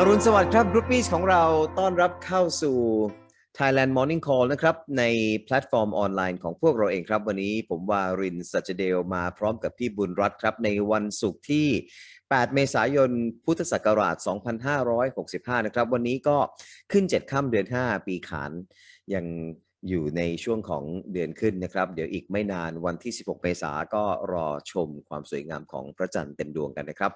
อรุณสวัสดิ์ครับกรุ๊ปปี้ของเราต้อนรับเข้าสู่ Thailand Morning Call นะครับ ในแพลตฟอร์มออนไลน์ของพวกเราเองครับ วันนี้ผมวารินสัจเดลมาพร้อมกับพี่บุญรัตน์ครับ ในวันศุกร์ที่ 8 เมษายน พุทธศักราช 2565 นะครับ วันนี้ก็ขึ้น 7 ค่ำเดือน 5 ปีขานยัง อยู่ในช่วงของเดือนขึ้นนะครับ เดี๋ยวอีกไม่นานวันที่ 16 เมษาก็รอชมความสวยงามของพระจันทร์เต็มดวงกันนะครับ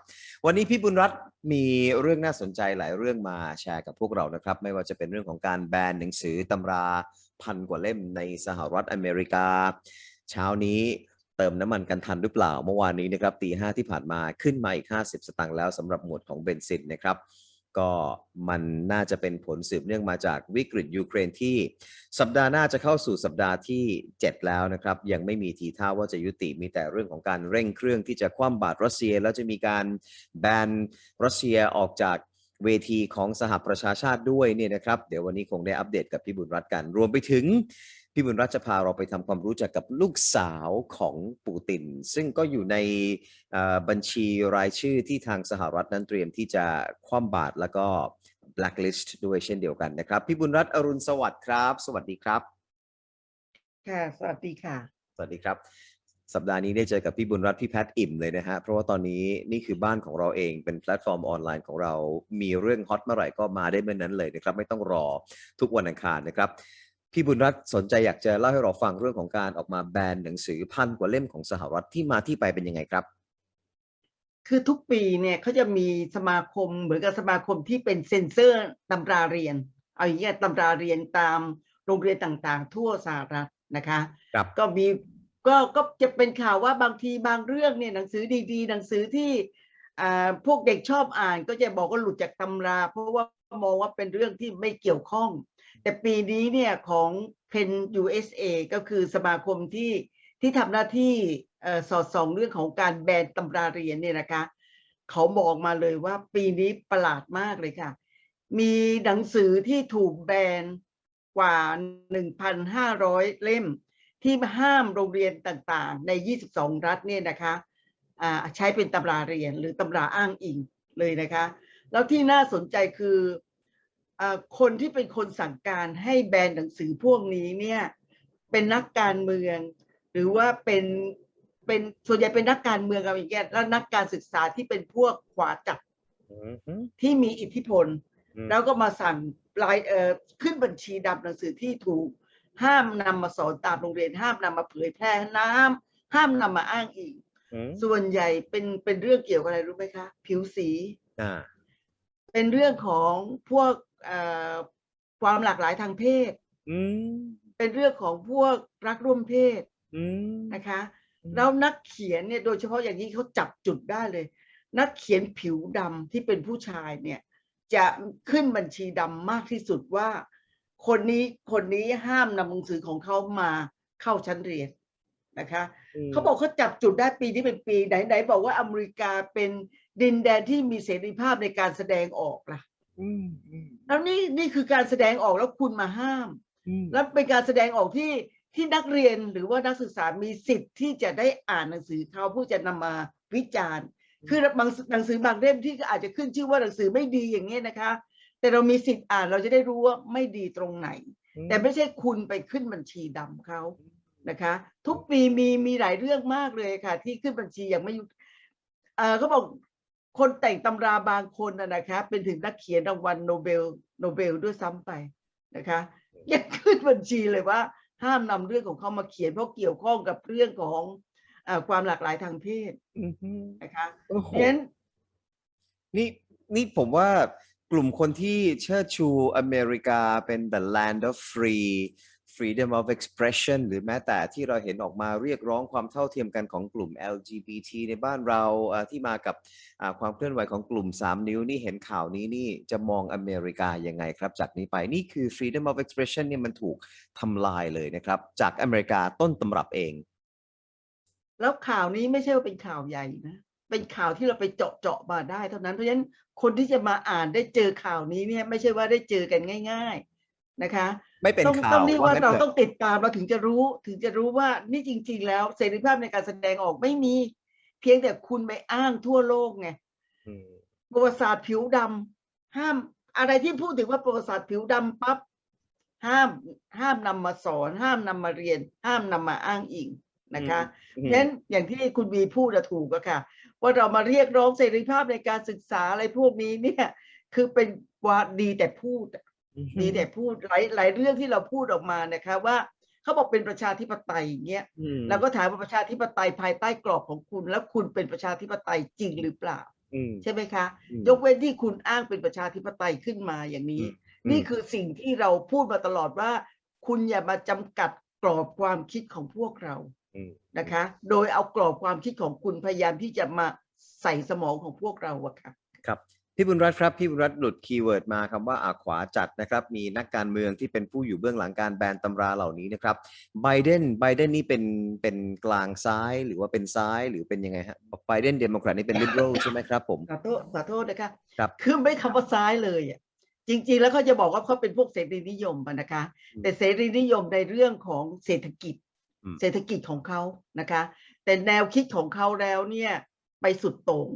วันนี้พี่บุญรัตน์มีเรื่องน่าสนใจหลายเรื่องมาแชร์กับพวกเรานะครับ ไม่ว่าจะเป็นเรื่องของการแบนหนังสือตำราพันกว่าเล่มในสหรัฐอเมริกา เช้านี้เติมน้ำมันกันทันหรือเปล่าเมื่อวานนี้นะครับตีห้าที่ผ่านมาขึ้นมาอีก 50 สตางค์แล้วสำหรับหมวดของเบนซินนะครับ ก็มันน่าจะเป็นผลสืบเนื่องมาจากวิกฤตยูเครนที่สัปดาห์หน้าจะเข้าสู่สัปดาห์ที่ 7 แล้วนะครับ ยังไม่มีทีท่าว่าจะยุติมีแต่เรื่องของการเร่งเครื่องที่จะคว่ำบาตรรัสเซีย แล้วจะมีการแบนรัสเซียออกจากเวทีของสหประชาชาติด้วยเนี่ยนะครับ เดี๋ยววันนี้คงได้อัปเดตกับพี่บุญรัตน์กัน รวมไปถึง พี่บุญรัตน์จะพาเราไปทำความรู้จักกับลูกสาวของปูติน ซึ่งก็อยู่ในเอ่อบัญชีรายชื่อที่ทางสหรัฐนั้นเตรียมที่จะคว่ำบาตรแล้วก็ blacklist ด้วยเช่นเดียวกันนะครับ พี่บุญรัตน์อรุณสวัสดิ์ครับ สวัสดีครับ ค่ะ สวัสดีค่ะ สวัสดีครับ สัปดาห์นี้ได้เจอกับพี่บุญรัตน์พี่แพทย์อิ่มเลยนะฮะ เพราะว่าตอนนี้นี่คือบ้านของเราเองเป็นแพลตฟอร์มออนไลน์ของเรา มีเรื่องฮอตเมื่อไหร่ก็มาได้เมื่อนั้นเลยนะครับ ไม่ต้องรอทุกวันอังคารนะครับ พี่บุญรัตน์สนใจอยากจะเล่าให้เราฟังเรื่องของการออกมาแบนหนังสือพันกว่าเล่มของสหรัฐที่มาที่ไปเป็นยังไงครับ คือทุกปีเนี่ยเขาจะมีสมาคมเหมือนกับสมาคมที่เป็นเซ็นเซอร์ตำราเรียน เอาอย่างเงี้ยตำราเรียนตามโรงเรียนต่างๆ ทั่วสหรัฐนะคะครับก็มีก็ก็จะเป็นข่าวว่าบางทีบางเรื่องเนี่ยหนังสือดีๆ หนังสือที่อ่าพวกเด็กชอบอ่านก็จะบอกว่าหลุดจากตำรา เพราะว่ามองว่าเป็นเรื่องที่ไม่เกี่ยวข้อง แต่ปีนี้เนี่ยของ Pen USA ก็คือสมาคมที่ที่ทำหน้าที่สอดส่องเรื่องของการแบนตำราเรียนเนี่ยนะคะ เขาบอกมาเลยว่าปีนี้ประหลาดมากเลยค่ะ มีหนังสือที่ถูกแบนกว่า 1,500 เล่ม ที่ห้ามโรงเรียนต่างๆ ใน 22 รัฐเนี่ยนะคะอ่าใช้เป็นตำราเรียนหรือตำราอ้างอิงเลยนะคะ แล้วที่น่าสนใจคือ คนที่เป็นคนสั่งการให้แบนหนังสือพวกนี้เนี่ยเป็นนักการเมือง หรือว่าเป็นเป็นส่วนใหญ่เป็นนักการเมืองอะไรอย่างเงี้ยแล้วนักการศึกษาที่เป็นพวกขวาจัดที่มีอิทธิพล แล้วก็มาสั่งรายเอ่อขึ้นบัญชีดำหนังสือที่ถูก ห้ามนำมาสอนตามโรงเรียน ห้ามนำมาเผยแพร่ห้ามห้ามนำมาอ้างอิงส่วนใหญ่เป็นเป็นเรื่องเกี่ยวกับอะไรรู้ไหมคะ ผิวสีอ่าเป็นเรื่องของพวกเอ่อ ความหลากหลายทางเพศอืมเป็นเรื่องของพวกรักร่วมเพศอืมนะคะอืมแล้วนักเขียนเนี่ยโดยเฉพาะอย่างนี้เขาจับจุดได้เลย นักเขียนผิวดำที่เป็นผู้ชายเนี่ย จะขึ้นบัญชีดำมากที่สุดว่า คนนี้คนนี้ห้ามนำหนังสือของเขามาเข้าชั้นเรียนนะคะเขาบอกเขาจับจุดได้ปีนี้เป็นปีไหนไหนบอกว่าอเมริกาเป็นดินแดนที่มีเสรีภาพในการแสดงออกล่ะอืมอืม แล้วนี่นี่คือการแสดงออกแล้วคุณมาห้ามอืมแล้วเป็นการแสดงออกที่ที่นักเรียนหรือว่านักศึกษามีสิทธิ์ที่จะได้อ่านหนังสือเขาเพื่อจะนำมาวิจารณ์ คือบางหนังสือบางเล่มที่อาจจะขึ้นชื่อว่าหนังสือไม่ดีอย่างเงี้ยนะคะ แต่เรามีสิทธิ์อ่านเราจะได้รู้ว่าไม่ดีตรงไหน แต่ไม่ใช่คุณไปขึ้นบัญชีดำเขานะคะ ทุกปีมีมีหลายเรื่องมากเลยค่ะ ที่ขึ้นบัญชีอย่างไม่ยุติเอ่อเขาบอก คนแต่งตำราบางคนนะนะคะ เป็นถึงนักเขียนรางวัลโนเบลโนเบลด้วยซ้ำไปนะคะยังขึ้นบัญชีเลยว่า ห้ามนำเรื่องของเขามาเขียนเพราะเกี่ยวข้องกับเรื่องของเอ่อความหลากหลายทางเพศอืมอืมนะคะโอ้โหเพราะฉะนั้นนี่นี่ผมว่ากลุ่มคนที่เชิดชูอเมริกาเป็น the land of free freedom of expression หรือแม้แต่ที่เราเห็นออกมาเรียกร้องความเท่าเทียมกันของกลุ่ม LGBT ในบ้านเราที่มากับความเคลื่อนไหวของกลุ่ม 3 นิ้วนี่เห็นข่าวนี้นี่จะมองอเมริกายังไงครับ จากนี้ไปนี่คือ freedom of expression นี่มันถูกทำลายเลยนะครับ จากอเมริกาต้นตำรับเอง แล้วข่าวนี้ไม่ใช่ว่าเป็นข่าวใหญ่นะเป็นข่าวที่เราไปเจาะเจาะมาได้เท่านั้นเพราะฉะนั้นคนที่จะมาอ่านได้เจอข่าวนี้เนี่ยไม่ใช่ว่าได้เจอกันง่าย ๆ นะคะไม่เป็นต้องข่าวต้องเรียกว่างั้นเราถะต้องติดตามเราถึงจะรู้ถึงจะรู้ว่านี่จริง ๆ แล้วเสรีภาพในการแสดงออกไม่มี เพียงแต่คุณไปอ้างทั่วโลกไงอืมประวัติศาสตร์ผิวดห้ามอะไรที่พูดถึงว่าประวัติศาสตร์ผิวดำปั๊บห้ามห้ามนำมาสอน ห้ามนำมาเรียน ห้ามนำมาอ้างอิงนะคะอืมเพราะฉะนั้นอย่างที่คุณบีพูดอะถูกอะค่ะ ว่าเรามาเรียกร้องเสรีภาพในการศึกษาอะไรพวกนี้เนี่ย คือเป็นว่าดีแต่พูดอะ ดีแต่พูดหลายหลายเรื่องที่เราพูดออกมานะคะว่าเขาบอกเป็นประชาธิปไตยอย่างเงี้ยอืมเราก็ถามว่าประชาธิปไตยภายใต้กรอบของคุณ แล้วคุณเป็นประชาธิปไตยจริงหรือเปล่าอืมใช่ไหมคะอืมยกเว้นที่คุณอ้างเป็นประชาธิปไตยขึ้นมาอย่างนี้อืมนี่คือสิ่งที่เราพูดมาตลอดว่า คุณอย่ามาจำกัดกรอบความคิดของพวกเราอืมนะคะ โดยเอากรอบความคิดของคุณพยายามที่จะมาใส่สมองของพวกเราอะค่ะครับ พี่บุญรัตน์ครับพี่บุญรัตน์หลุดคีย์เวิร์ดมาคำว่าอาขวาจัดนะครับ มีนักการเมืองที่เป็นผู้อยู่เบื้องหลังการแบนตำราเหล่านี้นะครับไบเดนไบเดนนี่เป็นเป็นกลางซ้ายหรือว่าเป็นซ้ายหรือเป็นยังไงฮะไบเดนเดโมแครตนี่เป็นลิเบอรัลใช่ไหมครับผมขอโทษขอโทษนะคะครับคือไม่คำว่าซ้ายเลยอะจริง ๆ แล้วเขาจะบอกว่าเขาเป็นพวกเสรีนิยมอะนะคะอืมแต่เสรีนิยมในเรื่องของเศรษฐกิจอืมเศรษฐกิจของเขานะคะ แต่แนวคิดของเขาแล้วเนี่ยไปสุดโต่ง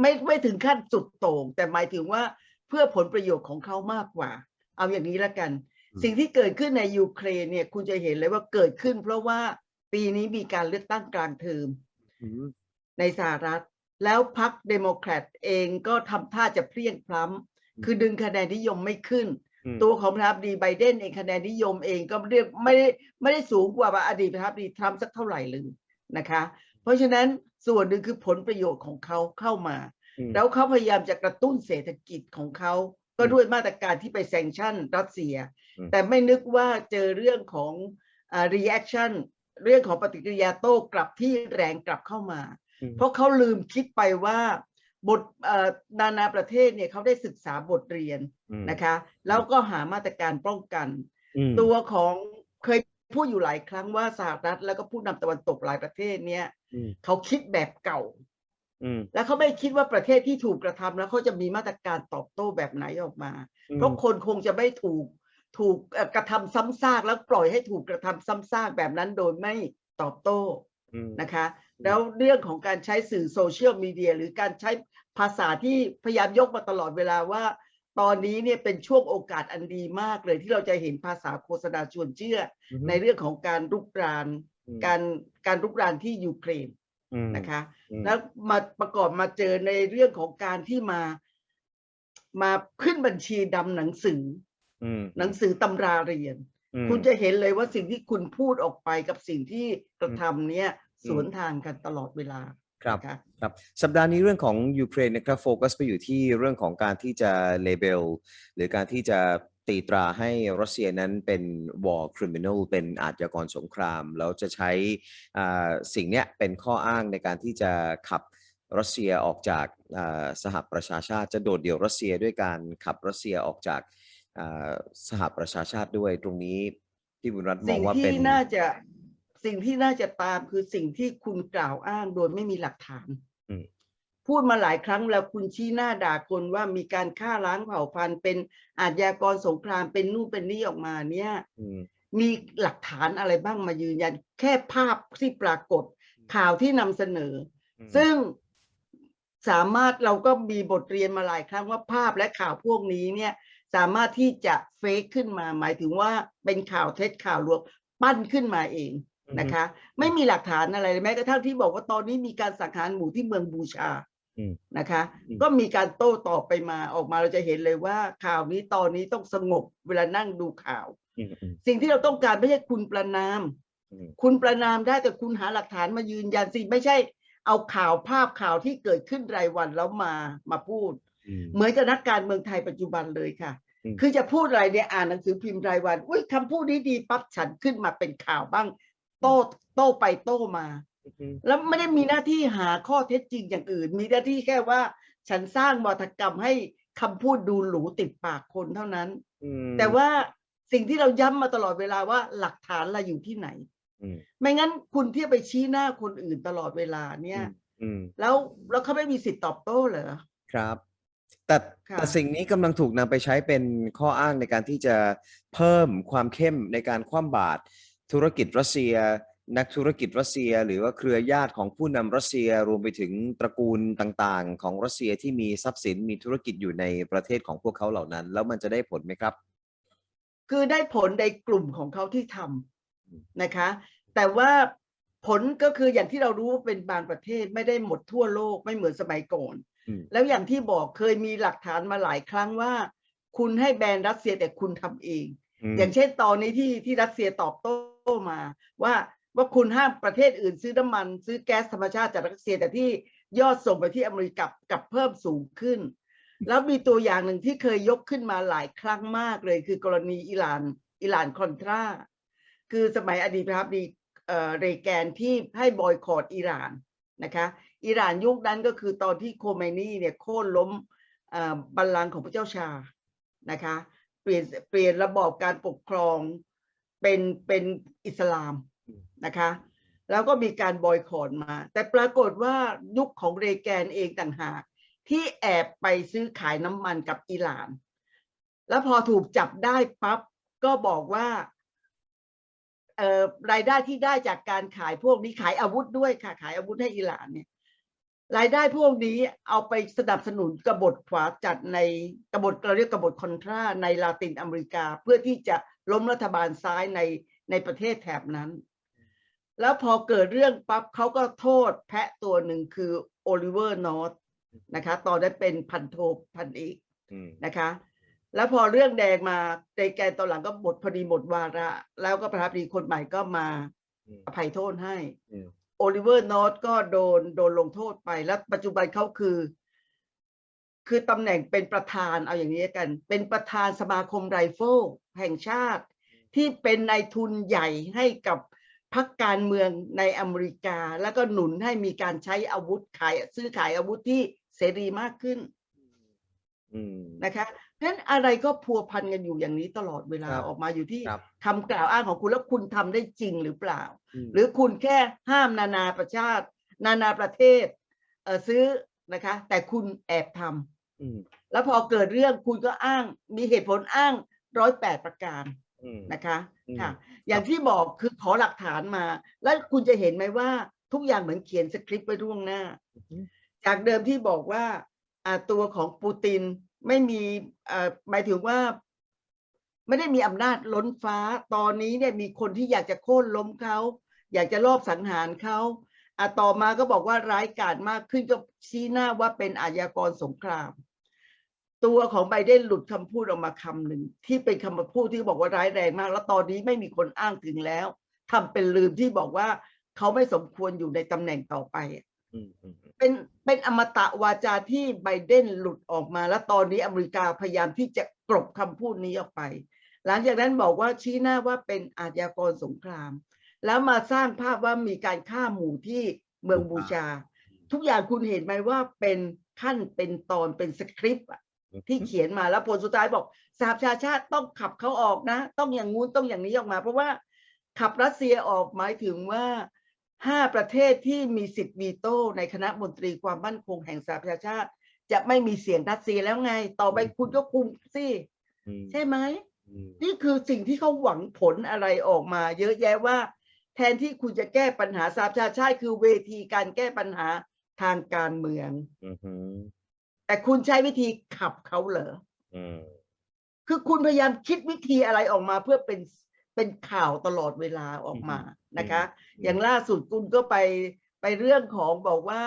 ไม่ไม่ถึงขั้นสุดโต่งแต่หมายถึงว่าเพื่อผลประโยชน์ของเขามากกว่า เอาอย่างนี้ละกันอืมสิ่งที่เกิดขึ้นในยูเครนเนี่ย คุณจะเห็นเลยว่าเกิดขึ้น เพราะว่าปีนี้มีการเลือกตั้งกลางเทอมอืมในสหรัฐ แล้วพรรคเดโมแครตเองก็ทำท่าจะเพลียงพล้ำคือดึงคะแนนนิยมไม่ขึ้นอืมตัวของประธานาธิบดีไบเดนเองคะแนนนิยมเองก็เรียกไม่ได้ไม่ได้สูงกว่าอดีตประธานาธิบดีทรัมป์สักเท่าไหร่เลยนะคะ เพราะฉะนั้น ส่วนหนึ่งคือผลประโยชน์ของเขาเข้ามาอืมแล้วเขาพยายามจะกระตุ้นเศรษฐกิจของเขาก็ด้วยมาตรการที่ไปแซงชั่นรัสเซียอืมแต่ไม่นึกว่าเจอเรื่องของอ่า reaction เรื่องของปฏิกิริยาโต้กลับที่แรงกลับเข้ามาอืมเพราะเขาลืมคิดไปว่าบทเอ่อนานาประเทศเนี่ยเขาได้ศึกษาบทเรียนอืมนะคะ แล้วก็หามาตรการป้องกันอืมตัวของเคย พูดอยู่หลายครั้งว่าสหรัฐแล้วก็ผู้นำตะวันตกหลายประเทศเนี่ยอืมเขาคิดแบบเก่าอืมแล้วเขาไม่คิดว่าประเทศที่ถูกกระทำแล้วเขาจะมีมาตรการตอบโต้แบบไหนออกมา เพราะคนคงจะไม่ถูกถูกเอ่อกระทำซ้ำซากแล้วปล่อยให้ถูกกระทำซ้ำซากแบบนั้นโดยไม่ตอบโต้อืมนะคะ แล้วเรื่องของการใช้สื่อโซเชียลมีเดียหรือการใช้ภาษาที่พยายามยกมาตลอดเวลาว่า ตอนนี้เนี่ยเป็นช่วงโอกาสอันดีมากเลย ที่เราจะเห็นภาษาโฆษณาชวนเชื่ออในเรื่องของการรุกรานอืมการการรุกรานที่ยูเครนอืมนะคะอืมแล้วมาประกอบมาเจอในเรื่องของการที่มา มาขึ้นบัญชีดำหนังสืออืมหนังสือตำราเรียนอืมคุณจะเห็นเลยว่าสิ่งที่คุณพูดออกไปกับสิ่งที่กระทำเนี่ยอืมสวนทางกันตลอดเวลา ครับนะคะครับสัปดาห์นี้เรื่องของยูเครนนะครับโฟกัสไปอยู่ที่เรื่องของการที่จะเลเบลหรือการที่จะตีตราให้รัสเซียนั้นเป็น war criminal เป็นอาชญากรสงคราม แล้วจะใช้อ่าสิ่งเนี้ยเป็นข้ออ้างในการที่จะขับรัสเซียออกจากอ่าสหประชาชาติ จะโดดเดี่ยวรัสเซียด้วยการขับรัสเซียออกจากอ่าสหประชาชาติด้วยตรงนี้พี่บุญรัตน์มอสิ่งงว่าเป็ที่นน่าจะ สิ่งที่น่าจะตามคือสิ่งที่คุณกล่าวอ้างโดยไม่มีหลักฐานอืมพูดมาหลายครั้งแล้วคุณชี้หน้าด่าคนว่ามีการฆ่าล้างเผ่าพันธุ์เป็นอาชญากรสงครามเป็นนู่นเป็นนี่ออกมาเนี่ยอืมมีหลักฐานอะไรบ้างมายืนยัน แค่ภาพที่ปรากฏข่าวที่นำเสนออืมซึ่งสามารถเราก็มีบทเรียนมาหลายครั้งว่าภาพและข่าวพวกนี้เนี่ย สามารถที่จะเฟกขึ้นมาหมายถึงว่าเป็นข่าวเท็จข่าวลวงปั้นขึ้นมาเอง นะคะ ไม่มีหลักฐานอะไรเลยแม้กระทั่งที่บอกว่าตอนนี้มีการสังหารหมู่ที่เมืองบูชาอืมนะคะอืมก็มีการโต้ตอบไปมาออกมาเราจะเห็นเลยว่าข่าวนี้ตอนนี้ต้องสงบเวลานั่งดูข่าวอืมอืมสิ่งที่เราต้องการไม่ใช่คุณประนามอืมคุณประนามได้แต่คุณหาหลักฐานมายืนยันสิไม่ใช่ เอาข่าวภาพข่าวที่เกิดขึ้นรายวันแล้วมามาพูดอืมเหมือนกับนักการเมืองไทยปัจจุบันเลยค่ะอืมคือจะพูดอะไรเนี่ยอ่านหนังสือพิมพ์รายวันอุ้ยคำพูดนี้ดีปั๊บฉันขึ้นมาเป็นข่าวบ้าง โต้โต้ไปโต้มาอืมแล้วไม่ได้มีหน้าที่หาข้อเท็จจริงอย่างอื่น มีหน้าที่แค่ว่า ฉันสร้างวัฒกรรมให้คำพูดดูหรูติดปากคนเท่านั้นอืมแต่ว่าสิ่งที่เราย้ำมาตลอดเวลาว่าหลักฐานเราอยู่ที่ไหนอืมไม่งั้นคุณที่ไปชี้หน้าคนอื่นตลอดเวลาเนี่ยอืมแล้วแล้วเขาไม่มีสิทธิ์ตอบโต้เหรอครับแต่ค่ะแต่สิ่งนี้กำลังถูกนำไปใช้เป็นข้ออ้างในการที่จะเพิ่มความเข้มในการคว่ำบาตร ธุรกิจรัสเซีย นักธุรกิจรัสเซีย หรือว่าเครือญาติของผู้นำรัสเซียรวมไปถึงตระกูลต่างๆ ของรัสเซียที่มีทรัพย์สินมีธุรกิจอยู่ในประเทศของพวกเขาเหล่านั้น แล้วมันจะได้ผลไหมครับ คือได้ผลในกลุ่มของเขาที่ทำนะคะ แต่ว่าผลก็คืออย่างที่เรารู้ว่าเป็นบางประเทศไม่ได้หมดทั่วโลกไม่เหมือนสมัยก่อนอืมแล้วอย่างที่บอกเคยมีหลักฐานมาหลายครั้งว่า คุณให้แบนรัสเซียแต่คุณทำเองมอย่างเช่นตอนนี้ที่ที่รัสเซียตอบโต้ มาว่าว่าคุณห้ามประเทศอื่นซื้อน้ำมัน ซื้อแก๊สธรรมชาติจากรัสเซียแต่ที่ยอดส่งไปที่อเมริกากับเพิ่มสูงขึ้น แล้วมีตัวอย่างหนึ่งที่เคยยกขึ้นมาหลายครั้งมากเลย คือกรณีอิหร่านอิหร่านคอนทราคือสมัยอดีตประธานาธิบดีเออเรแกนที่ให้บอยคอรดอิหร่านนะคะอิหร่านยุคนั้นก็คือตอนที่โคเมนีเนี่ยโค่นล้มอ่อบัลลังก์ของพระเจ้าชานะคะเปลี่ยนเปลี่ยนระบอบการปกครอง เป็นเป็นอิสลามนะคะ แล้วก็มีการบอยคอรมา แต่ปรากฏว่ายุคของเรแกนเองต่างหาก ที่แอบไปซื้อขายน้ำมันกับอิหร่าน แล้วพอถูกจับได้ปั๊บก็บอกว่าเอ่อรายได้ที่ได้จากการขายพวกนี้ขายอาวุธด้วยค่ะขายอาวุธให้อิหร่านเนี่ยรายได้พวกนี้เอาไปสนับสนุนกบฏขวาจัดในกบฏเราเรียกกบฏคอนทราในลาตินอเมริกา เพื่อที่จะ ล้มรัฐบาลซ้ายในในประเทศแถบนั้น แล้วพอเกิดเรื่องปั๊บเขาก็โทษแพะตัวหนึ่งคือโอลิเวอร์นอตนะคะตอนนั้นเป็นพันโทพันเอกอืมนะคะแล้วพอเรื่องแดงมาเตแกนตอนหลังก็หมดพอดีหมดวาระ แล้วก็ประธานาธิบดีคนใหม่ก็มาอืมอภัยโทษให้อืมโอลิเวอร์นอตก็โดนโดนลงโทษไป แล้วปัจจุบันเขาคือ คือตำแหน่งเป็นประธานเอาอย่างนี้กัน เป็นประธานสมาคมไรเฟิลแห่งชาติ ที่เป็นนายทุนใหญ่ให้กับพรรคการเมืองในอเมริกา แล้วก็หนุนให้มีการใช้อาวุธขายซื้อขายอาวุธที่เสรีมากขึ้นอืมนะคะเพราะฉะนั้นอะไรก็พัวพันกันอยู่อย่างนี้ตลอดเวลาครับออกมาอยู่ที่ครับคำกล่าวอ้างของคุณแล้วคุณทำได้จริงหรือเปล่ามหรือคุณแค่ห้ามนานาประชาติ นานาประเทศเอ่อซื้อนะคะ แต่คุณแอบทำอืม แล้วพอเกิดเรื่องคุณก็อ้าง มีเหตุผลอ้างร้อยแปดประการอืมนะคะอืมค่ะ อย่างที่บอกคือขอหลักฐานมา แล้วคุณจะเห็นไหมว่าทุกอย่างเหมือนเขียนสคริปต์ไว้ล่วงหน้าอืมจากเดิมที่บอกว่าอ่าตัวของปูตินไม่มีอ่าหมายถึงว่า ไม่ได้มีอำนาจล้นฟ้าตอนนี้เนี่ยมีคนที่อยากจะโค่นล้มเขาอยากจะลอบสังหารเขา อะต่อมาก็บอกว่าร้ายกาจมากขึ้นก็ชี้หน้าว่าเป็นอาชญากรสงคราม ตัวของไบเดนหลุดคำพูดออกมาคำหนึ่งที่เป็นคำพูดที่บอกว่าร้ายแรงมาก แล้วตอนนี้ไม่มีคนอ้างถึงแล้วทำเป็นลืมที่บอกว่าเขาไม่สมควรอยู่ในตำแหน่งต่อไปอืมอืมอืมเป็นเป็นอมตะวาจาที่ไบเดนหลุดออกมา แล้วตอนนี้อเมริกาพยายามที่จะกลบคำพูดนี้ออกไป หลังจากนั้นบอกว่าชี้หน้าว่าเป็นอาชญากรสงคราม แล้วมาสร้างภาพว่ามีการฆ่าหมู่ที่เมืองบูชา ทุกอย่างคุณเห็นไหมว่าเป็นขั้นเป็นตอนเป็นสคริปต์อะที่เขียนมาแล้วผลสุดท้ายบอกสหประชาชาติต้องขับเขาออกนะ ต้องอย่างงู้นต้องอย่างนี้ออกมา เพราะว่าขับรัสเซียออกหมายถึงว่าห้าประเทศที่มีสิทธิ์วีโต้ในคณะมนตรีความมั่นคงแห่งสหประชาชาติ จะไม่มีเสียงรัสเซียแล้วไง ต่อไปคุณก็คุมสิอืมใช่ไหมอืมนี่คือสิ่งที่เขาหวังผลอะไรออกมา เยอะแยะว่า แทนที่คุณจะแก้ปัญหาสหประชาชาติคือเวทีการแก้ปัญหาทางการเมืองอืมอืมแต่คุณใช้วิธีขับเขาเหรออืมคือคุณพยายามคิดวิธีอะไรออกมาเพื่อเป็นเป็นข่าวตลอดเวลาออกมานะคะ อย่างล่าสุดคุณก็ไปไปเรื่องของบอกว่า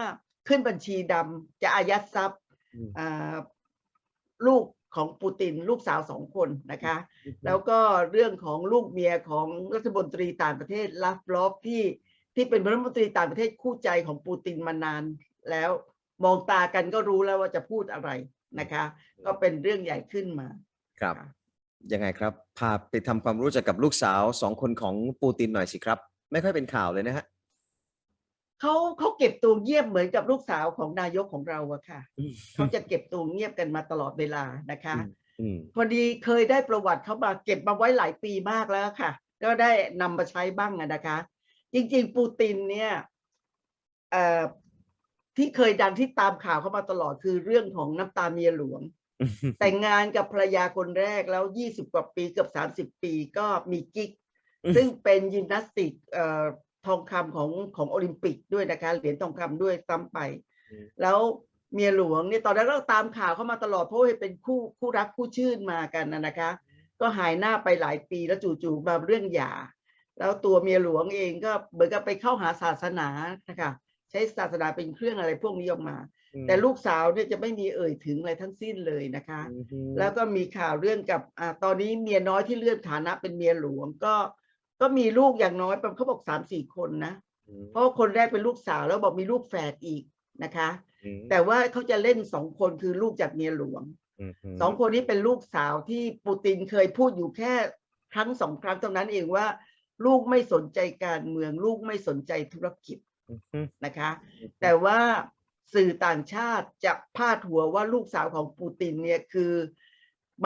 ขึ้นบัญชีดำจะอายัดทรัพย์อืมอ่าลูก ของปูตินลูกสาวสองคนนะคะ แล้วก็เรื่องของลูกเมียของรัฐมนตรีต่างประเทศลาฟลอฟที่ที่เป็นรัฐมนตรีต่างประเทศคู่ใจของปูตินมานานแล้วมองตากันก็รู้แล้วว่าจะพูดอะไรนะคะ ก็เป็นเรื่องใหญ่ขึ้นมาครับค่ะยังไงครับ พาไปทำความรู้จักกับลูกสาวสองคนของปูตินหน่อยสิครับ ไม่ค่อยเป็นข่าวเลยนะฮะ เขาเขาเก็บตัวเงียบเหมือนกับลูกสาวของนายกของเราอะค่ะอืมเขาจะเก็บตัวเงียบกันมาตลอดเวลานะคะอืมพอดีเคยได้ประวัติเขามาเก็บมาไว้หลายปีมากแล้วค่ะ ก็ได้นำมาใช้บ้างอะนะคะ จริง ๆ ปูตินเนี่ยเอ่อที่เคยดังที่ตามข่าวเข้ามาตลอดคือเรื่องของน้ำตาเมียหลวง แต่งงานกับภรรยาคนแรกแล้วยี่สิบกว่าปีเกือบสามสิบ30ปีก็มีกิ๊กอืมซึ่งเป็นยิมนาสติกเอ่อ ทองคำของของโอลิมปิกด้วยนะคะเหรียญทองคำด้วยซ้ำไปอืมแล้วเมียหลวงเนี่ยตอนนั้นเราตามข่าวเข้ามาตลอดเพราะว่าเป็นคู่คู่รักคู่ชื่นมากันนะนะคะ ก็หายหน้าไปหลายปีแล้วจู่ๆมาเรื่องหย่าแล้วตัวเมียหลวงเองก็เหมือนกับไปเข้าหาศาสนานะคะใช้ศาสนาเป็นเครื่องอะไรพวกนี้ออกมา แต่ลูกสาวเนี่ยจะไม่มีเอ่ยถึงอะไรทั้งสิ้นเลยนะคะอือฮึแล้วก็มีข่าวเรื่องกับอ่าตอนนี้เมียน้อยที่เลื่อนฐานะเป็นเมียหลวงก็ ก็มีลูกอย่างน้อยประมาณเขาบอกสามสี่คนนะอืมเพราะว่าคนแรกเป็นลูกสาวแล้วบอกมีลูกแฝดอีกนะคะอืมแต่ว่าเขาจะเล่นสองคนคือลูกจากเมียหลวงมฮึสองคนนี้เป็นลูกสาวที่ปูตินเคยพูดอยู่แค่ครั้งสองครั้งเท่านั้นเองว่า ลูกไม่สนใจการเมือง ลูกไม่สนใจธุรกิจอือฮึนะคะ แต่ว่าสื่อต่างชาติจะพาดหัวว่าลูกสาวของปูตินเนี่ยคือ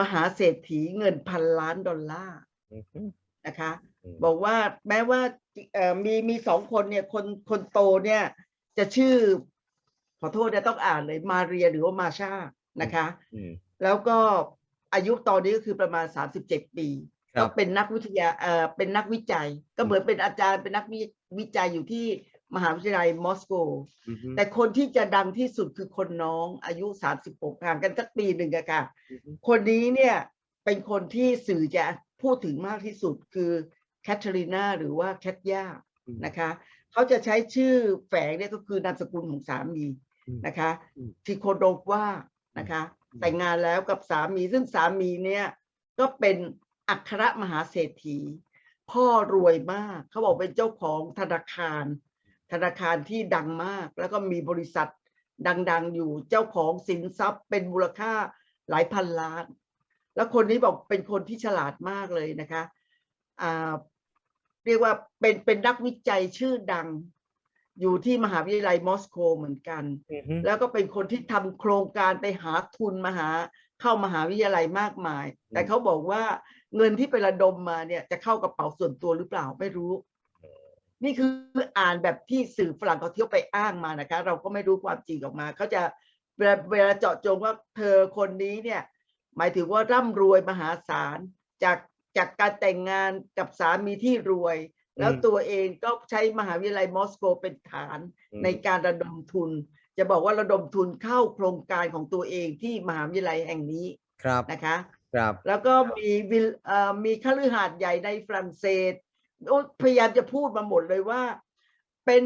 มหาเศรษฐีเงินพันล้านดอลลาร์อือฮึนะคะอืม บอกว่าแม้ว่าเอ่อมีมีสองคนเนี่ยคนคนโตเนี่ย จะชื่อ ขอโทษนะต้องอ่านเลยมาเรียหรือว่ามาชานะคะอืมแล้วก็อายุตอนนี้ก็คือประมาณ37ปีครัก็บเป็นนักวิทยาเอ่อเป็นนักวิจัย ก็เหมือนเป็นอาจารย์เป็นนักวิวิจัยอยู่ที่มหาวิทยาลัยมอสโกอือฮึแต่คนที่จะดังที่สุดคือคนน้องอายุ 36ห่างกันสักปีหนึ่งอะค่ะอือฮึคนนี้เนี่ยเป็นคนที่สื่อจะพูดถึงมากที่สุดคือ แคทเธอรีนาหรือว่าแคทย่าอืมนะคะเขาจะใช้ชื่อแฝงเนี่ยก็คือนามสกุลของสามีอืมนะคะอืมทิโคโดว่านะคะอืมแต่งงานแล้วกับสามีซึ่งสามีเนี่ยก็เป็นอัครมหาเศรษฐี พ่อรวยมากเขาบอกเป็นเจ้าของธนาคาร ธนาคารที่ดังมาก แล้วก็มีบริษัทดังๆอยู่เจ้าของสินทรัพย์เป็นมูลค่าหลายพันล้าน แล้วคนนี้บอกเป็นคนที่ฉลาดมากเลยนะคะอ่า เรียกว่าเป็นเป็นนักวิจัยชื่อดัง อยู่ที่มหาวิทยาลัยมอสโกเหมือนกันอือฮึแล้วก็เป็นคนที่ทำโครงการไปหาทุนมาหาเข้ามหาวิทยาลัยมากมาย แต่เขาบอกว่าเงินที่ไประดมมาเนี่ยจะเข้ากระเป๋าส่วนตัวหรือเปล่าไม่รู้ นี่คืออ่านแบบที่สื่อฝรั่งเขาเที่ยวไปอ้างมานะคะ เราก็ไม่รู้ความจริงออกมาเขาจะเวลาเวลาเจาะจงว่าเธอคนนี้เนี่ย หมายถึงว่าร่ำรวยมหาศาลจาก จากการแต่งงานกับสามีที่รวย แล้วตัวเองก็ใช้มหาวิทยาลัยมอสโกเป็นฐานอืมในการระดมทุน จะบอกว่าระดมทุนเข้าโครงการของตัวเองที่มหาวิทยาลัยแห่งนี้ครับนะคะครับแล้วก็มีวิลเอ่อมีคฤหาสน์ใหญ่ในฝรั่งเศสโอ้พยายามจะพูดมาหมดเลยว่า เป็น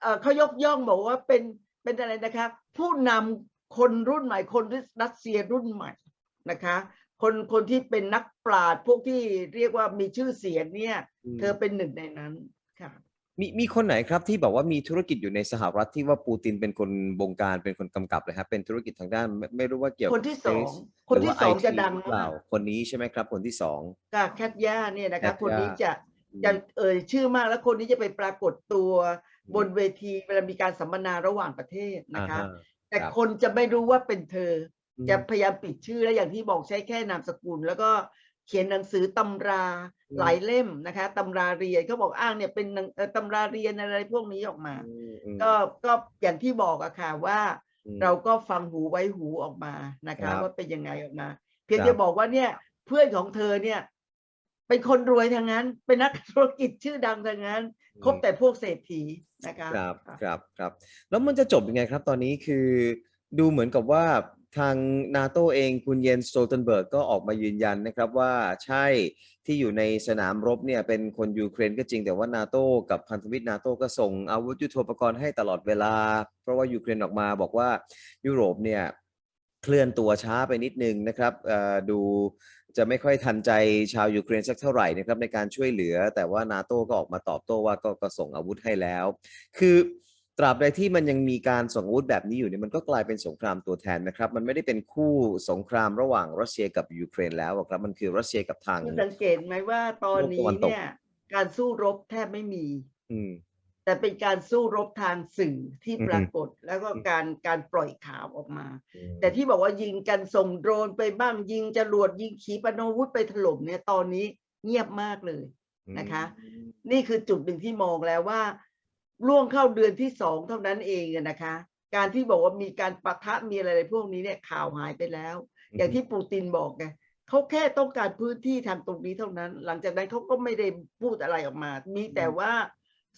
เอ่อเขายกย่องบอกว่าเป็นเป็นอะไรนะคะ ผู้นำคนรุ่นใหม่คนรัสเซียรุ่นใหม่นะคะ คนคนที่เป็นนักปราชญ์พวกที่เรียกว่ามีชื่อเสียงเนี่ย เธอเป็นหนึ่งในนั้นค่ะ มีมีคนไหนครับที่บอกว่ามีธุรกิจอยู่ในสหรัฐที่ว่าปูตินเป็นคนบงการเป็นคนกำกับเลยครับเป็นธุรกิจทางด้านไม่ไม่รู้ว่าเกี่ยวคนที่สอง Space คนที่หรืว่าสอง IT จะดังหรือเปล่ามากคนนี้ใช่ไหมครับ คนที่สองกับแคทย่าเนี่ยนะคะแคทย่าคนนี้จะอืมจะเอ่ยชื่อมากแล้วคนนี้จะไปปรากฏตัวบนเวทีเวลามีการสัมมนาระหว่างประเทศนะคะอ่าฮแต่ครับคนจะไม่รู้ว่าเป็นเธออม จะพยายามปิดชื่อและอย่างที่บอกใช้แค่นามสกุล แล้วก็เขียนหนังสือตำราอืมหลายเล่มนะคะตำราเรียนเขาบอกอ้างเนี่ยเป็นหนังเอ่อตำราเรียนอะไรพวกนี้ออกมาอืมอืมก็ก็อย่างที่บอกอะค่ะว่าอืมเราก็ฟังหูไว้หูออกมานะครัคะบว่าเป็นยังไงออกมา เพียงครับจะบอกว่าเนี่ยเพื่อนของเธอเนี่ย เป็นคนรวยทางนั้น เป็นนักธุรกิจชื่อดังทางนั้นคบแต่พวกเศรษฐีนะคะครับค่ะครับครับ แล้วมันจะจบยังไงครับ ตอนนี้คือดูเหมือนกับว่า ทางนาโตเองคุณเยนสโตลเทนเบิร์กก็ออกมายืนยันนะครับว่าใช่ที่อยู่ในสนามรบเนี่ยเป็นคนยูเครนก็จริง แต่ว่านาโตกับพันธมิตรนาโตก็ส่งอาวุธยุทโธปกรณ์ให้ตลอดเวลา เพราะว่ายูเครนออกมาบอกว่ายุโรปเนี่ยเคลื่อนตัวช้าไปนิดนึงนะครับดูจะไม่ค่อยทันใจชาวยูเครนสักเท่าไหร่นะครับในการช่วยเหลือ แต่ว่านาโตก็ออกมาตอบโต้ว่าก็ส่งอาวุธให้แล้ว คือ ตราบใดที่มันยังมีการส่งอาวุธแบบนี้อยู่เนี่ยมันก็กลายเป็นสงครามตัวแทนนะครับ มันไม่ได้เป็นคู่สงครามระหว่างรัสเซียกับยูเครนแล้วอะครับ มันคือรัสเซียกับทางคุณสังเกตไหมว่าตอนโลกตะนี้วันตกเนี่ย การสู้รบแทบไม่มี อืม แต่เป็นการสู้รบทางสื่อที่อือฮึปรากฏแล้วก็อืมการการปล่อยข่าวออกมาอืมแต่ที่บอกว่ายิงกันส่งโดรนไปบ้างยิงจรวดยิงขีปนาวุธไปถล่มเนี่ยตอนนี้เงียบมากเลยนะคะ นี่คือจุดหนึ่งที่มองแล้วว่า ล่วงเข้าเดือนที่สองเท่านั้นเองอะนะคะ การที่บอกว่ามีการปะทะมีอะไรพวกนี้เนี่ยข่าวหายไปแล้ว อย่างที่ปูตินบอกไงเขาแค่ต้องการพื้นที่ทางตรงนี้เท่านั้น หลังจากนั้นเขาก็ไม่ได้พูดอะไรออกมา มีแต่ว่า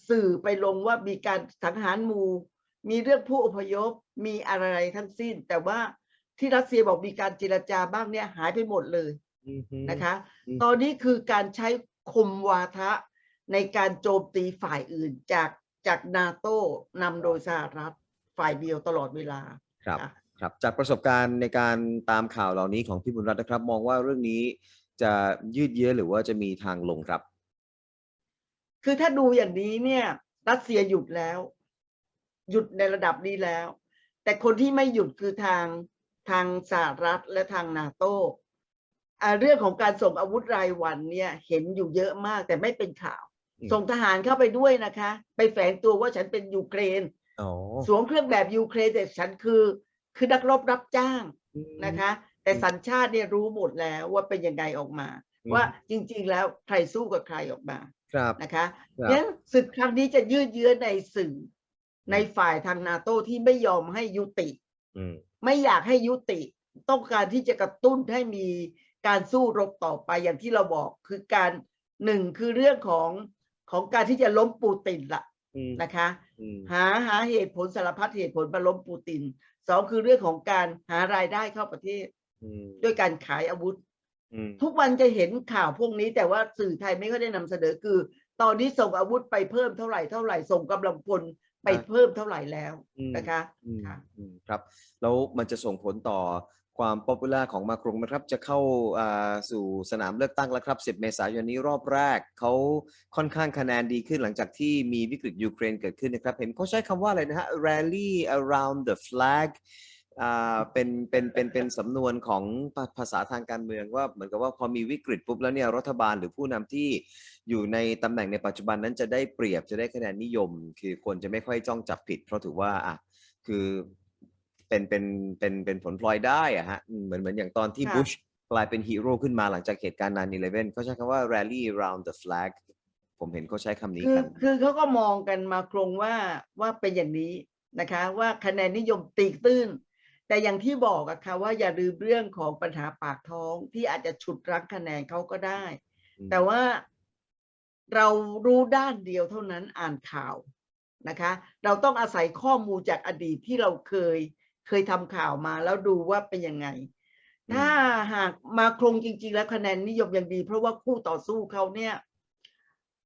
สื่อไปลงว่ามีการสังหารหมู่มีเรื่องผู้อพยพมีอะไรทั้งสิ้น แต่ว่าที่รัสเซียบอกมีการเจรจาบ้างเนี่ยหายไปหมดเลยอืมฮึนะคะอืมตอนนี้คือการใช้คมวาทะในการโจมตีฝ่ายอื่นจาก จากนาโต้นำโดยสหรัฐฝ่ายเดียวตลอดเวลาครับค่ะครับจากประสบการณ์ในการตามข่าวเหล่านี้ของพี่บุญรัตน์นะครับ มองว่าเรื่องนี้จะยืดเยื้อหรือว่าจะมีทางลงครับ คือถ้าดูอย่างนี้เนี่ย รัสเซียหยุดแล้ว หยุดในระดับนี้แล้ว แต่คนที่ไม่หยุดคือทางทางสหรัฐและทางนาโต้อ่าเรื่องของการส่งอาวุธรายวันเนี่ย เห็นอยู่เยอะมากแต่ไม่เป็นข่าวอืม ส่งทหารเข้าไปด้วยนะคะ ไปแฝงตัวว่าฉันเป็นยูเครนอ๋อสวมเครื่องแบบยูเครนแต่ฉันคือคือนักรบรับจ้างอืมนะคะ แต่สัญชาติเนี่ยรู้หมดแล้วว่าเป็นยังไงออกมาอืมว่าจริง ๆ แล้วใครสู้กับใครออกมาครับนะคะครับงั้นศึกครั้งนี้จะยืดเยื้อในสื่อในฝ่ายทางนาโต้ที่ไม่ยอมให้ยุติอืมไม่อยากให้ยุติ ต้องการที่จะกระตุ้นให้มีการสู้รบต่อไปอย่างที่เราบอกคือการหนึ่งคือเรื่องของ ของการที่จะล้มปูตินละอืมนะคะอืมหาหาเหตุผลสารพัดเหตุผลมาล้มปูตินสองคือเรื่องของการหารายได้เข้าประเทศอืมด้วยการขายอาวุธอืมทุกวันจะเห็นข่าวพวกนี้แต่ว่าสื่อไทยไม่ค่อยได้นำเสนอคือ ตอนนี้ส่งอาวุธไปเพิ่มเท่าไหร่เท่าไหร่ส่งกำลังพลไปเพิ่มเท่าไหร่แล้วอืมนะคะอืมค่ะอืมครับ แล้วมันจะส่งผลต่อ ความป๊อปปูล่าของมาครงไหมครับ จะเข้าาสู่สนามเลือกตั้งแล้วครับ 10 เมษายนนี้รอบแรก เขาค่อนข้างคะแนนดีขึ้นหลังจากที่มีวิกฤตยูเครนเกิดขึ้นนะครับ เห็นเขาใช้คำว่าอะไรนะฮะ rally around the flag อ่าเป็นเป็นเป็นเป็นสำนวนของภาษาทางการเมืองว่าเหมือนกับว่าพอมีวิกฤตปุ๊บแล้วเนี่ยรัฐบาลหรือผู้นำที่อยู่ในตำแหน่งในปัจจุบันนั้นจะได้เปรียบจะได้คะแนนนิยม คือคนจะไม่ค่อยจ้องจับผิด เพราะถือว่าอะคือ เป็นเป็นเป็นเป็นผลพลอยได้อะฮะอืมเหมือนเหมือนอย่างตอนที่ค่ะ บุชกลายเป็นฮีโร่ขึ้นมาหลังจากเหตุการณ์9/11เขาใช้คำว่า rally around the flag ผมเห็นเขาใช้คำนี้คือกัน คือเขาก็มองกันมาโครงว่าว่าเป็นอย่างนี้นะคะ ว่าคะแนนนิยมตีตื้น แต่อย่างที่บอกอะค่ะว่าอย่าลืมเรื่องของปัญหาปากท้องที่อาจจะฉุดรั้งคะแนนเขาก็ได้ อืม แต่ว่าเรารู้ด้านเดียวเท่านั้นอ่านข่าวนะคะ เราต้องอาศัยข้อมูลจากอดีตที่เราเคย เคยทำข่าวมาแล้วดูว่าเป็นยังไง ถ้าหากมาโครงจริง ๆ แล้วคะแนนนิยมยังดี เพราะว่าคู่ต่อสู้เขาเนี่ย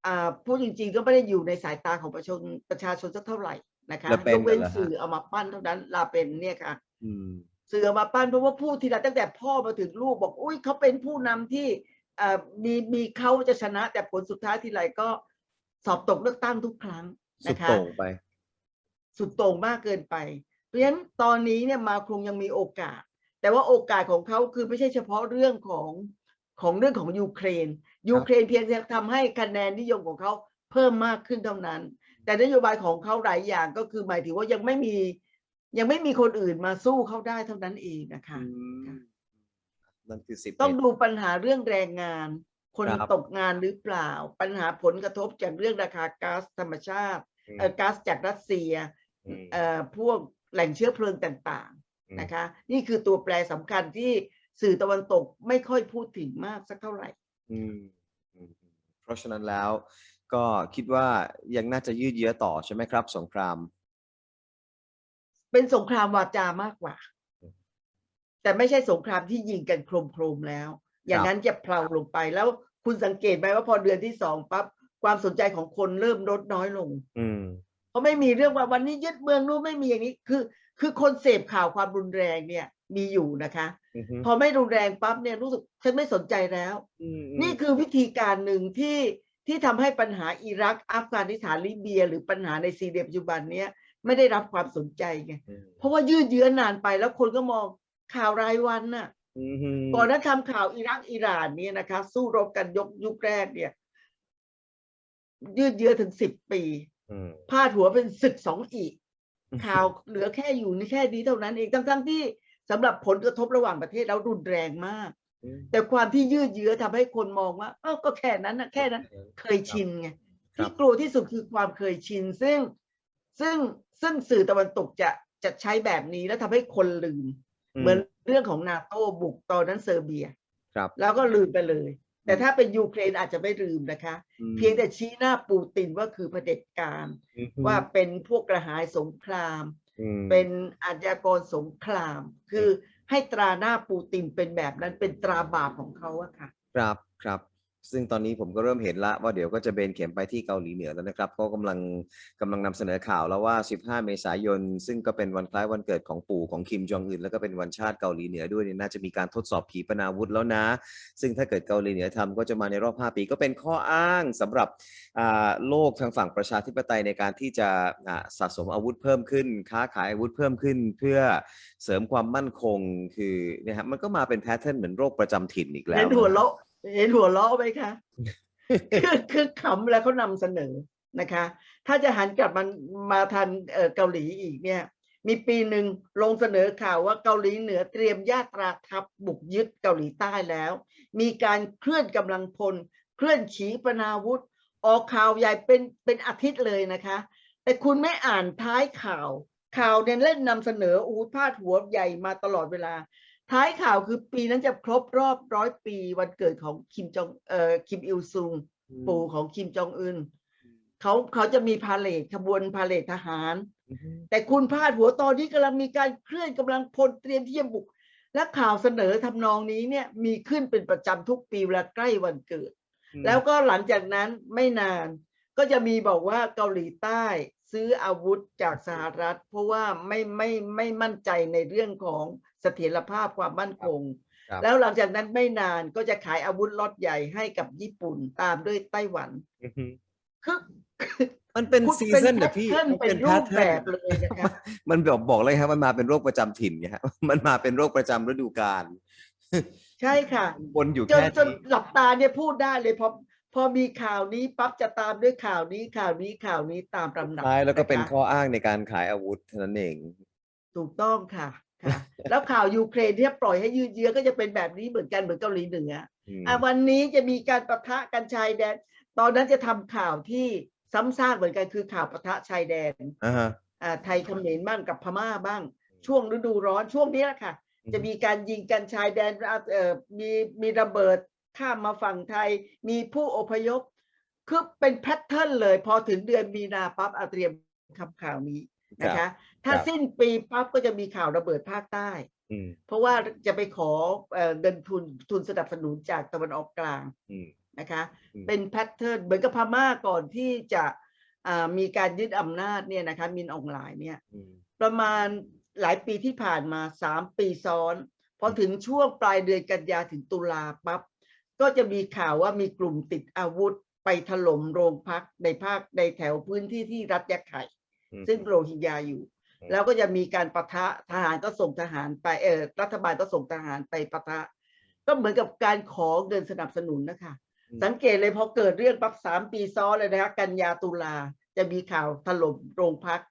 อ่าพูดจริง ๆ ก็ไม่ได้อยู่ในสายตาของประชาชนประชาชนสักเท่าไหร่นะคะแล้วเป็นยกเว้นเหรอฮะสื่อเอามาปั้นเท่านั้นลาเป็นเนี่ยค่ะอืมสื่อเอามาปั้นเพราะว่าพูดทีละตั้งแต่พ่อมาถึงลูกบอก อุ้ยเขาเป็นผู้นำที่เอ่อมีมีเขาจะชนะ แต่ผลสุดท้ายทีไรก็สอบตกเลือกตั้งทุกครั้งสุดนะคะโต่งไป สุดโต่งมากเกินไป เพราะฉะนั้นตอนนี้เนี่ยมาคงยังมีโอกาส แต่ว่าโอกาสของเขาคือไม่ใช่เฉพาะเรื่องของของเรื่องของยูเครนยูเครนเพียงแต่ทำให้คะแนนนิยมของเขาเพิ่มมากขึ้นเท่านั้น แต่นโยบายของเขาหลายอย่างก็คือหมายถึงว่ายังไม่มียังไม่มีคนอื่นมาสู้เขาได้เท่านั้นเองนะคะอืมนั่นคือสิบต้องเมตรดูปัญหาเรื่องแรงงาน คนครับตกงานหรือเปล่า ปัญหาผลกระทบจากเรื่องราคาก๊าซธรรมชาติอืมเอ่อก๊าซจากรัสเซียอืมเอ่อพวก แหล่งเชื้อเพลิงต่างอืมๆนะคะ นี่คือตัวแปรสำคัญที่สื่อตะวันตกไม่ค่อยพูดถึงมากสักเท่าไหร่อืมอืมเพราะฉะนั้นแล้วก็คิดว่ายังน่าจะยืดเยื้อต่อใช่ไหมครับ สงคราม เป็นสงครามวาจามากกว่าอืมแต่ไม่ใช่สงครามที่ยิงกันโครมๆแล้ว อย่างนั้นจะเพลาลงไปแล้วคุณสังเกตไหมว่าพอเดือนที่สองปั๊บความสนใจของคนเริ่มลดน้อยลง อืม เพราะไม่มีเรื่องว่าวันนี้ยึดเมืองนู้นไม่มีอย่างนี้ คือ คือคนเสพข่าวความรุนแรงเนี่ยมีอยู่นะคะอือฮึพอไม่รุนแรงปั๊บเนี่ยรู้สึกฉันไม่สนใจแล้วอืมนี่คือวิธีการหนึ่งที่ที่ทำให้ปัญหาอิรักอัฟกานิสถานลิเบีย หรือปัญหาในซีเรียปัจจุบันเนี้ยไม่ได้รับความสนใจไงอืมเพราะว่ายืดเยื้อนานไปแล้วคนก็มองข่าวรายวันน่ะอืมฮึก่อนหนั้นทำข่าวอิรักอิหร่านเนี่ยนะคะ สู้รบกันยกยุคแรกเนี่ย ยืดเยื้อถึงสิบปีอืม พาดหัวเป็นศึกสองอีก ข่าวเหลือแค่อยู่ในแค่นี้เท่านั้นเองทั้งๆที่สำหรับผลกระทบระหว่างประเทศแล้วรุนแรงมากอืมแต่ความที่ยืดเยื้อทำให้คนมองว่าเออก็แค่นั้นนะแค่นั้น เคยชินไงครับที่กลัวที่สุดคือความเคยชิน ซึ่งซึ่งซึ่งสื่อตะวันตกจะจะใช้แบบนี้แล้วทำให้คนลืม เหมือนเรื่องของนาโต้บุกตอนนั้นเซอร์เบีย ครับ แล้วก็ลืมไปเลย แต่ถ้าเป็นยูเครนอาจจะไม่ลืมนะคะอืมเพียงแต่ชี้หน้าปูตินว่าคือเผด็จการอืมว่าเป็นพวกกระหายสงครามอืมเป็นอาชญากรสงคราม คือให้ตราหน้าปูตินเป็นแบบนั้นเป็นตราบาปของเขาอะค่ะ ครับครับ ซึ่งตอนนี้ผมก็เริ่มเห็นละว่าเดี๋ยวก็จะเบนเข็มไปที่เกาหลีเหนือแล้วนะครับ ก็กำลังกำลังนำเสนอข่าวแล้วว่า 15 เมษายน ซึ่งก็เป็นวันคล้ายวันเกิดของปู่ของคิมจองอึนแล้วก็เป็นวันชาติเกาหลีเหนือด้วยเนี่ยน่าจะมีการทดสอบขีปนาวุธแล้วนะ ซึ่งถ้าเกิดเกาหลีเหนือทำก็จะมาในรอบ 5 ปี ก็เป็นข้ออ้างสำหรับโลกทางฝั่งประชาธิปไตยในการที่จะสะสมอาวุธเพิ่มขึ้น ค้าขายอาวุธเพิ่มขึ้น เพื่อเสริมความมั่นคงคือเนี่ยฮะมันก็มาเป็นแพทเทิร์นเหมือนโรคประจำถิ่นอีกแล้วเห็นหัวเราะ เห็นหัวเราะไหมคะคือคือขำแล้วเขานำเสนอนะคะ ถ้าจะหันกลับมามาทันเกาหลีอีกเนี่ย มีปีหนึ่งลงเสนอข่าวว่าเกาหลีเหนือเตรียมยาตราทัพบุกยึดเกาหลีใต้แล้ว มีการเคลื่อนกำลังพล เคลื่อนขีปนาวุธ ออกข่าวใหญ่เป็นเป็นอาทิตย์เลยนะคะ แต่คุณไม่อ่านท้ายข่าวข่าวเนี่ยเล่นนำเสนออูพาดหัวใหญ่มาตลอดเวลา ท้ายข่าวคือปีนั้นจะครบรอบร้อยปีวันเกิดของคิมจองเอ่อคิมอิลซุงปู่ของคิมจองอึนเขาเขาจะมีพาเลทขบวนพาเลททหารอืมแต่คุณพาดหัวตอนนี้กำลังมีการเคลื่อนกำลังพลเตรียมที่จะบุก และข่าวเสนอทำนองนี้เนี่ยมีขึ้นเป็นประจำทุกปีเวลาใกล้วันเกิด แล้วก็หลังจากนั้นไม่นาน ก็จะมีบอกว่าเกาหลีใต้ซื้ออาวุธจากสหรัฐ เพราะว่าไม่ไม่ไม่มั่นใจในเรื่องของ เสถียรภาพความมั่นคงครับแล้วหลังจากนั้นไม่นานก็จะขายอาวุธล็อตใหญ่ให้กับญี่ปุ่นตามด้วยไต้หวันอือฮึคือมันเป็นคุณซีเป็นซันแพนะทพี่เทิร์นมันเป็นรูปแบบเลยนะคะมันบอกบอกเลยครับมันมาเป็นโรคประจำถิ่นไงฮะมันมาเป็นโรคประจำฤดูกาลใช่ค่ะวนอยู่จนแค่จนนี้หลับตาเนี่ยพูดได้เลยพอพอมีข่าวนี้ปั๊บจะตามด้วยข่าวนี้ข่าวนี้ข่าวนี้ตามลำดับท้ายแล้วก็เป็นนะคะข้ออ้างในการขายอาวุธเท่านั้นเอง ถูกต้องค่ะ ค่ะแล้วข่าวยูเครนที่ปล่อยให้ยืดเยื้อก็จะเป็นแบบนี้เหมือนกันเหมือนเกาหลีเหนืออืมอะวันนี้จะมีการประทะกันชายแดน ตอนนั้นจะทำข่าวที่ซ้ำซากเหมือนกันคือข่าวประทะชายแดนอ่าฮะอ่าไทยเขมรบ้างกับพม่าบ้าง ช่วงฤดูร้อนช่วงนี้แหละค่ะ จะมีการยิงกันชายแดนอะเอ่อมีมีระเบิดข้ามมาฝั่งไทย มีผู้อพยพคือเป็นแพทเทิร์นเลย พอถึงเดือนมีนาปั๊บเอาเตรียมทำข่าวนี้นะครัคะบ ถ้าครับสิ้นปีปั๊บก็จะมีข่าวระเบิดภาคใต้อืมเพราะว่าจะไปขอเอ่อเงินทุนทุนสนับสนุนจากตะวันออกกลางอืมนะคะอืมเป็นแพทเทิร์นเหมือนกับพม่าก่อนที่จะอ่ามีการยึดอำนาจเนี่ยนะคะมินออนไลน์เนี่ยอืมประมาณหลายปีที่ผ่านมาสามปีซ้อนพอถึงช่วงปลายเดือนกันยาถึงตุลาปั๊บก็จะมีข่าวว่ามีกลุ่มติดอาวุธไปถล่มโรงพักในภาคในแถวพื้นที่ที่รัฐยะไข่อืมซึ่งโรฮิงญาอยู่อืม แล้วก็จะมีการปะทะทหารก็ส่งทหารไปเออรัฐบาลก็ส่งทหารไปปะทะ ก็เหมือนกับการขอเงินสนับสนุนนะคะอืมสังเกตเลยพอเกิดเรื่องปั๊บสามปีซ้อนเลยนะคะกันยาตุลาจะมีข่าวถล่มโรงพัก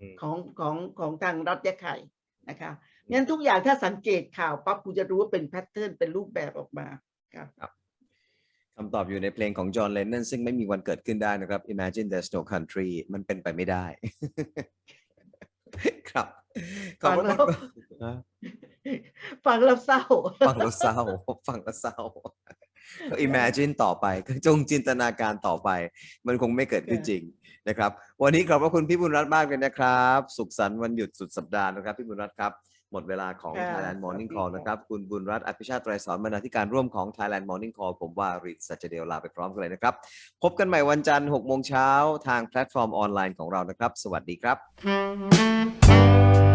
อืมของของของทางรัฐยะไข่นะคะงั้นทุกอย่างถ้าสังเกตข่าวปั๊บคุณจะรู้ว่าเป็นแพทเทิร์นเป็นรูปแบบออกมาครับคำตอบอยู่ในเพลงของจอห์นเลนนอนซึ่งไม่มีวันเกิดขึ้นได้นะครับ Imagine There's No Country มันเป็นไปไม่ได้ ครับขอบฟังคุณแล้วฮะฟังแล้วเศร้า ฟังแล้วเศร้า ฟังแล้วเศร้าก็ imagine ต่อไปก็จงจินตนาการต่อไป มันคงไม่เกิดขึ้นค่ะจริงนะครับ วันนี้ขอบพระคุณพี่บุญรัตน์มากเลยนะครับ สุขสันต์วันหยุดสุดสัปดาห์นะครับ พี่บุญรัตน์ครับ หมดเวลาของค่ะ Thailand Morning สวัสดี Call ค่ะนะครับ คุณบุญรัตน์อภิชาติไตรสอนบรรณาธิการร่วมของ Thailand Morning Call ผมว่ารินสัจเดลลาไปพร้อมกันเลยนะครับ พบกันใหม่วันจันทร์6โมงเช้าทางแพลตฟอร์มออนไลน์ของเรานะครับ สวัสดีครับ